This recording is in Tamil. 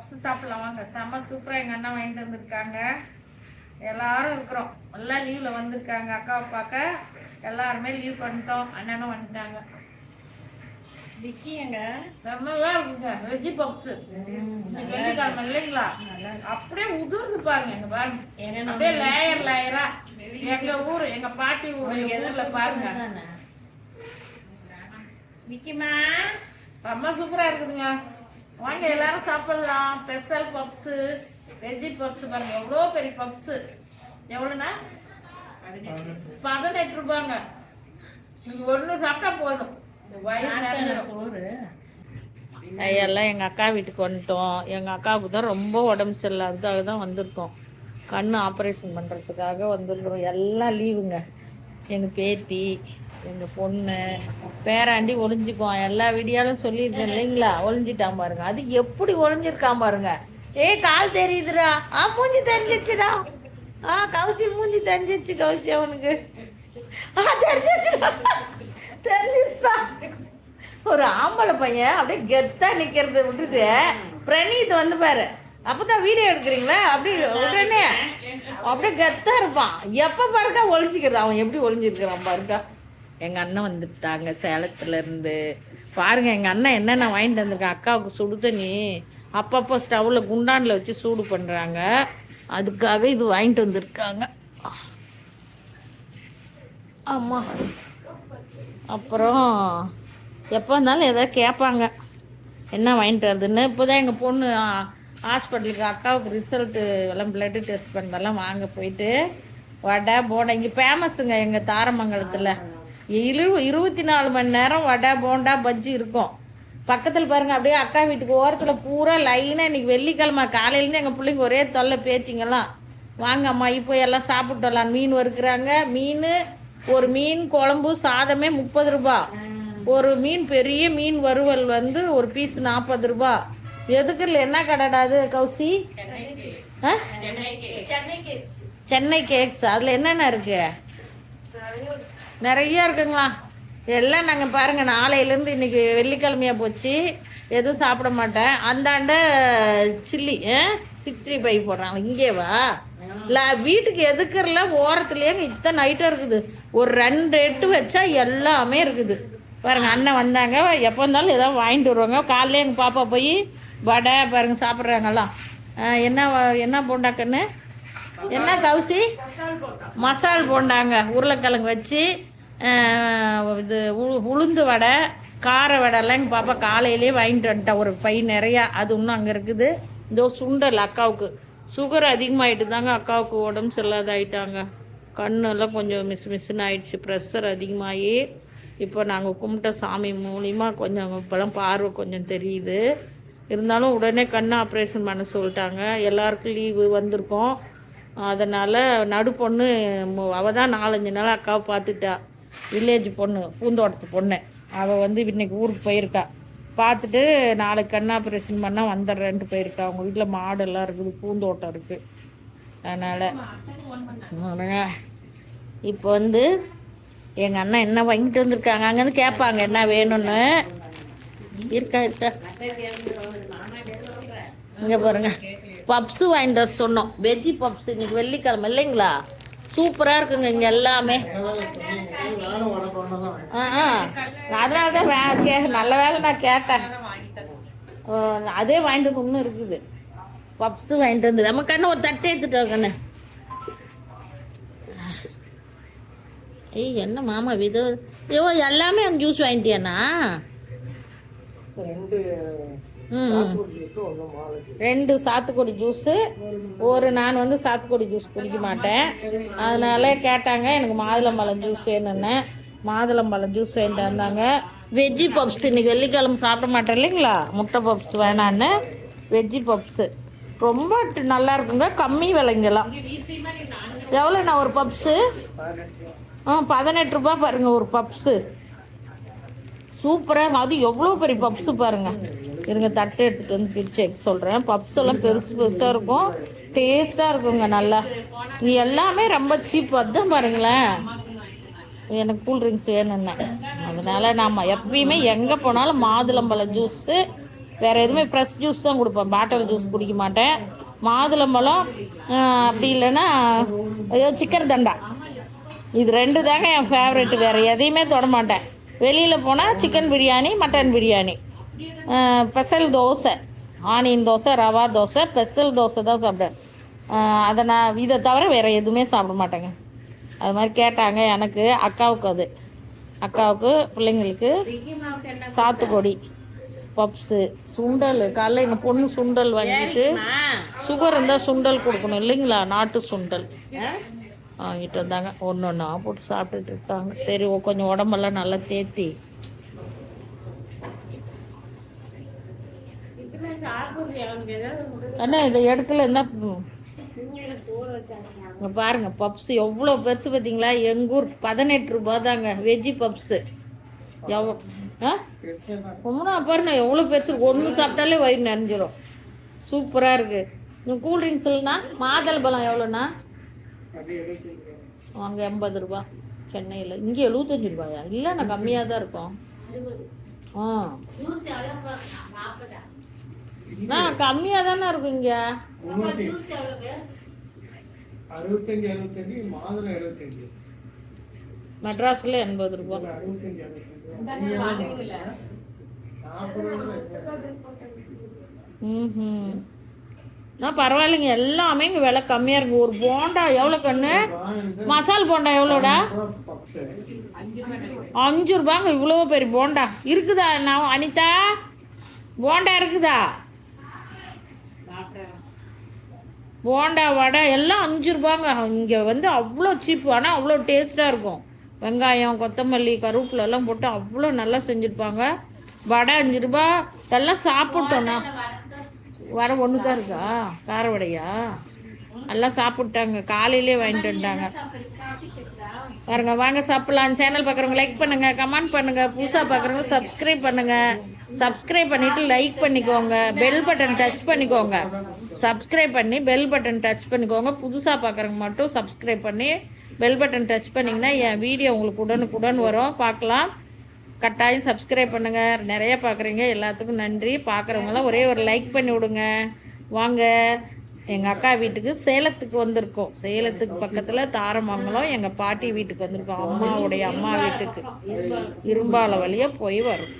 பப்ஸ் சாப்பிடலாம் வாங்க. செம்ம சூப்பராக எங்கள் அண்ணா வாங்கிட்டு வந்திருக்காங்க. எல்லாரும் இருக்கிறோம். எல்லாம் லீவில் வந்திருக்காங்க. அக்காவை பார்க்க எல்லாருமே லீவ் பண்ணிட்டோம். அண்ணனும் வந்துட்டாங்க. விக்கி எங்க? செம்மையா இருக்குங்க. வெஜ்ஜி பப்ஸ் வெள்ளிக்கிழமை இல்லைங்களா? அப்படியே உதிர்ந்து பாருங்க எங்க பாருங்க. அப்படியே லேயர் லேயரா எங்க ஊர் எங்க பாட்டி ஊருடைய ஊர்ல பாருங்க. விக்கிமா ரொம்ப சூப்பரா இருக்குதுங்க. வாங்க எல்லாரும் சாப்பிடலாம். ஸ்பெஷல் பப்ஸ் வெஜ்ஜி பப்ஸ் பாருங்க. எவ்வளோ பெரிய பப்ஸ். எவ்வளோண்ணா? பதினெட்டு ரூபாங்க. நீங்க ஒன்று சாப்பிட்டா போதும். எல்லாம் எங்கள் அக்கா வீட்டுக்கு வந்துட்டோம். எங்கள் அக்காவுக்கு தான் ரொம்ப உடம்பு சரியில்லை. அதுக்காக தான் வந்திருக்கோம். கண் ஆப்ரேஷன் பண்ணுறதுக்காக வந்திருக்கிறோம். எல்லாம் லீவுங்க எங்கள் பேத்தி எங்கள் பொண்ணு பேராண்டி ஒளிஞ்சுக்குவோம் எல்லா வீடியோலும் சொல்லியிருந்தேன் இல்லைங்களா? ஒளிஞ்சிட்டான் பாருங்க. அது எப்படி ஒளிஞ்சிருக்கான் பாருங்க. ஏய் கால் தெரியுதுடா. ஆ மூஞ்சி தெரிஞ்சிச்சுடா ஆ கவுசி மூஞ்சி தெரிஞ்சிச்சு கவுசி அவனுக்கு. ஆ தெரிஞ்சிச்சுடா தெரிஞ்சிச்சுடா ஒரு ஆம்பளை பையன் அப்படியே கெத்தா நிக்கிறத விட்டுட்டு பிரணீத் வந்து பாரு. அப்பதான் வீடியோ எடுக்கிறீங்களா? அப்படி உடனே அப்படியே கெத்தா இருப்பான். எப்ப பாருக்கா ஒளிஞ்சிக்கிறது. அவன் எப்படி ஒளிஞ்சிருக்கிறான் பாருக்கா. எங்க அண்ணன் வந்துட்டாங்க சேலத்துல இருந்து. பாருங்க எங்க அண்ணன் என்னென்ன வாங்கிட்டு வந்திருக்கான். அக்காவுக்கு சுடு தண்ணி. அப்பப்போ ஸ்டவ்ல குண்டான்ல வச்சு சூடு பண்றாங்க. அதுக்காக இது வாங்கிட்டு வந்திருக்காங்க. ஆமா. அப்புறம் எப்போ இருந்தாலும் எதாவது கேட்பாங்க. என்ன வாங்கிட்டு வருதுன்னு இப்போ தான் எங்கள் பொண்ணு ஹாஸ்பிட்டலுக்கு அக்காவுக்கு ரிசல்ட்டு எல்லாம் பிளட்டு டெஸ்ட் பண்ணலாம் வாங்க போயிட்டு வடை போண்டா. இங்கே ஃபேமஸுங்க எங்கள் தாரமங்கலத்தில். இரு இருபத்தி நாலு மணி நேரம் வடை போண்டா பஜ்ஜி இருக்கும். பக்கத்தில் பாருங்கள் அப்படியே அக்கா வீட்டுக்கு ஓரத்தில் பூரா லைனாக இன்றைக்கி வெள்ளிக்கிழமை காலையிலேருந்து எங்கள் பிள்ளைங்க ஒரே தொல்லை பேத்திங்கெல்லாம். வாங்கம்மா இப்போ எல்லாம் சாப்பிட்டு வரலாம். மீன் வறுக்கிறாங்க. மீன் ஒரு மீன் குழம்பு சாதமே முப்பது ரூபா. ஒரு மீன் பெரிய மீன் வறுவல் வந்து ஒரு பீஸ் நாற்பது ரூபா. எதுக்கு இல்லை என்ன கடைடா அது கௌசி? சென்னை கேக்ஸ். அதில் என்னென்ன இருக்கு? நிறைய இருக்குங்களா. எல்லாம் நாங்கள் பாருங்கள் நாளையிலேருந்து இன்னைக்கு வெள்ளிக்கிழமையா போச்சு. எதுவும் சாப்பிட மாட்டேன். அந்தாண்ட சில்லி சிக்ஸ்டி ஃபைவ் போடுறாங்க. இங்கேவா இல்லை வீட்டுக்கு எதுக்குறல ஓரத்துலேயே இத்தனை ஐட்டம் இருக்குது. ஒரு ரெண்டு எட்டு வச்சா எல்லாமே இருக்குது. பாருங்க அண்ணன் வந்தாங்க. எப்போ இருந்தாலும் ஏதாவது வாங்கிட்டு வருவாங்க. காலையில எங்கள் பாப்பா போய் வடை பாருங்க சாப்பிட்றாங்கலாம் என்ன என்ன போண்டாக்குன்னு? என்ன கவுசி? மசால் போண்டாங்க உருளைக்கிழங்கு வச்சு இது உ- உளுந்து வடை கார வடைலாம் எங்கள் பாப்பா காலையிலே வாங்கிட்டு வந்துட்டா. ஒரு பை நிறையா அது இன்னும் அங்கே இருக்குது. இதோ சுண்டல் அக்காவுக்கு. சுகர் அதிகமாகிட்டு தாங்க அக்காவுக்கு உடம்பு சரியில்லாத ஆயிட்டாங்க கண்ணெல்லாம் கொஞ்சம் மிஸ் மிஸ்ன்னு ஆயிடுச்சு. ப்ரெஷர் அதிகமாகி இப்போ நாங்கள் கும்பிட்ட சாமி மூலிமா கொஞ்சம் இப்போலாம் பார்வை கொஞ்சம் தெரியுது. இருந்தாலும் உடனே கண் ஆப்ரேஷன் பண்ண சொல்லிட்டாங்க. எல்லாருக்கும் லீவு வந்திருக்கோம். அதனால் நடு பொண்ணு மு- அவ தான் நாலஞ்சு நாள் அக்காவை பார்த்துட்டா. வில்லேஜ் பொண்ணு பூந்தோட்டத்து பொண்ணு. அவள் வந்து இன்னைக்கு ஊருக்கு போயிருக்கா. பார்த்துட்டு நாளைக்கு கண் ஆப்ரேஷன் பண்ணால் வந்துடுறேன்ட்டு போயிருக்கா. அவங்க வீட்டில் மாடெல்லாம் இருக்குது பூந்தோட்டம் இருக்குது அதனால் இப்போ வந்து எங்கள் அண்ணன் என்ன வாங்கிட்டு வந்திருக்காங்க? அங்கேருந்து கேட்பாங்க என்ன வேணும்னு. இருக்கா இருக்கா? இங்கே பாருங்க. பப்ஸு வாங்கிட்டு வர சொன்னோம். Veggie puffs. இன்னைக்கு வெள்ளிக்கிழமை இல்லைங்களா? சூப்பராக இருக்குங்க இங்கே எல்லாமே. ஆ ஆ. அதனால தான் நான் கே நல்ல வேலை நான் கேட்டேன். ஓ, அதே வாங்கிட்டு வந்து இருக்குது. பப்ஸு வாங்கிட்டு வந்து. நம்ம கண்ணு ஒரு தட்டை எடுத்துட்டு கண்ணு. ஏய் என்ன மாமா விதோ ஐயோ எல்லாமே அந்த ஜூஸ் வாங்கிட்டியாண்ணா? ரெண்டு சாத்துக்குடி ஜூஸு ஒரு நான் வந்து சாத்துக்குடி ஜூஸ் குடிக்க மாட்டேன். அதனால கேட்டாங்க எனக்கு மாதுளம்பழம் ஜூஸ் வேணும்னு. மாதுளம்பழம் ஜூஸ் வேண்டிட்டு வந்தாங்க. வெஜ்ஜி பப்ஸ் இன்னைக்கு வெள்ளிக்கிழமை சாப்பிட மாட்டேன் இல்லைங்களா? முட்டை பப்ஸ் வேணான்னு. வெஜ்ஜி பப்ஸு ரொம்ப நல்லா இருக்குங்க. கம்மி விலைங்கெல்லாம். எவ்வளோண்ணா ஒரு பப்ஸு ஆ பதினெட்டு ரூபா பாருங்க ஒரு பப்ஸு சூப்பராக அது எவ்வளோ பெரிய பப்ஸு பாருங்கள் இருங்க தட்டை எடுத்துகிட்டு வந்து பிரித்து வைக்க சொல்கிறேன் பப்ஸ் எல்லாம் பெருசு பெருசாக இருக்கும். டேஸ்ட்டாக இருக்குங்க நல்லா. இது எல்லாமே ரொம்ப சீப் அதுதான் பாருங்களேன். எனக்கு கூல் ட்ரிங்க்ஸ் வேணும்னே. அதனால் நாம் எப்பயுமே எங்கே போனாலும் மாதுளம்பழம் ஜூஸு வேறு எதுவுமே ஃப்ரெஷ் ஜூஸ் தான் கொடுப்பேன். பாட்டில் ஜூஸ் குடிக்க மாட்டேன். மாதுளம்பழம் அப்படி இல்லைன்னா ஏதோ சிக்கன் தண்டா. இது ரெண்டு தாங்க என் ஃபேவரெட்டு வேறு எதையுமே தொட மாட்டேன். வெளியில் போனால் chicken biryani mutton biryani special dosa onion dosa rava dosa special dosa தான் சாப்பிடுவேன். அதை நான் இதை தவிர வேறு எதுவுமே சாப்பிட மாட்டேங்க. அது மாதிரி கேட்டாங்க எனக்கு அக்காவுக்கு அது. அக்காவுக்கு பிள்ளைங்களுக்கு சாத்துக்குடி பப்ஸு சுண்டல் காலைல எங்கள் பொண்ணு சுண்டல் வாங்கிட்டு சுகர் இருந்தால் சுண்டல் கொடுக்கணும் இல்லைங்களா? நாட்டு சுண்டல். வாங்கிட்டு வந்தாங்க. ஒன்று ஒன்றா போட்டு சாப்பிட்டுட்டு இருக்காங்க. சரி கொஞ்சம் உடம்பெல்லாம் நல்லா தேத்தி. அண்ணா இதை இடத்துல இங்கே பாருங்கள் பப்ஸ் எவ்வளோ பெருசு பார்த்தீங்களா? எங்கள் ஊர் பதினெட்டு ரூபா தாங்க வெஜ்ஜி பப்ஸு. எவ்வளோ ஆ? பாருண்ணா எவ்வளோ பெருசு ஒன்று சாப்பிட்டாலே வயிறு நிறைஞ்சிரும். சூப்பராக இருக்குது இந்த கூல்ட்ரிங்க்ஸ் இல்லைண்ணா? மாதள பழம் எவ்வளோண்ணா? அங்கே எண்பது ரூபா. சென்னையில். இங்கே எழுபத்தஞ்சு ரூபாயா? இல்லைண்ணா கம்மியாக தான் இருக்கும். ஆ. நான் கம்மியாக தானே இருக்கும் இங்கே? அறுபத்தஞ்சு அறுபத்தஞ்சு மாதுளை எழுபத்தஞ்சு. மெட்ராஸில் எண்பது ரூபா. நாற்பது ம் நான் பரவாயில்லைங்க. எல்லாமே இங்கே விலை கம்மியாக இருக்கு ஒரு போண்டா எவ்வளோ கண்ணு? மசால் போண்டா எவ்வளோடா? அஞ்சு ரூபாங்க இவ்வளோ பெரிய போண்டா. இருக்குதா நான் அனிதா? போண்டா இருக்குதா? போண்டா வடை எல்லாம் அஞ்சு ரூபாங்க. இங்கே வந்து அவ்வளோ சீப்பு ஆனால் அவ்வளோ டேஸ்ட்டாக இருக்கும். வெங்காயம் கொத்தமல்லி கருவேப்பிலை எல்லாம் போட்டு அவ்வளோ நல்லா செஞ்சுருப்பாங்க. வடை அஞ்சு ரூபா. எல்லாம் சாப்பிட்டோன்னா வடை ஒன்று தான் இருக்கா? கார வடையா? எல்லாம் சாப்பிட்டாங்க. காலையிலே வாங்கிட்டு வந்துட்டாங்க பாருங்க வாங்க சாப்பிடலாம். சேனல் பார்க்குறவங்க லைக் பண்ணுங்க கமெண்ட் பண்ணுங்க புதுசாக பார்க்குறவங்க சப்ஸ்கிரைப் பண்ணுங்க. சப்ஸ்கிரைப் பண்ணிட்டு லைக் பண்ணிக்கோங்க. பெல் பட்டன் டச் பண்ணிக்கோங்க. சப்ஸ்கிரைப் பண்ணி பெல் பட்டன் டச் பண்ணிக்கோங்க. புதுசாக பார்க்குறவங்க மட்டும் சப்ஸ்கிரைப் பண்ணி பெல் பட்டன் டச் பண்ணிங்கன்னா என் வீடியோ உங்களுக்கு உடனுக்குடன் வரும். பார்க்கலாம். கட்டாயம் சப்ஸ்கிரைப் பண்ணுங்க. நிறைய பார்க்குறீங்க. எல்லாத்துக்கும் நன்றி. பார்க்குறவங்களாம் ஒரே ஒரு லைக் பண்ணி விடுங்க. வாங்க. எங்கள் அக்கா வீட்டுக்கு சேலத்துக்கு வந்திருக்கோம். சேலத்துக்கு பக்கத்தில் தாரமங்கலம். எங்கள் பாட்டி வீட்டுக்கு வந்திருக்கோம். அம்மாவுடைய அம்மா வீட்டுக்கு. இரும்பால வழியாக போய் வரும்.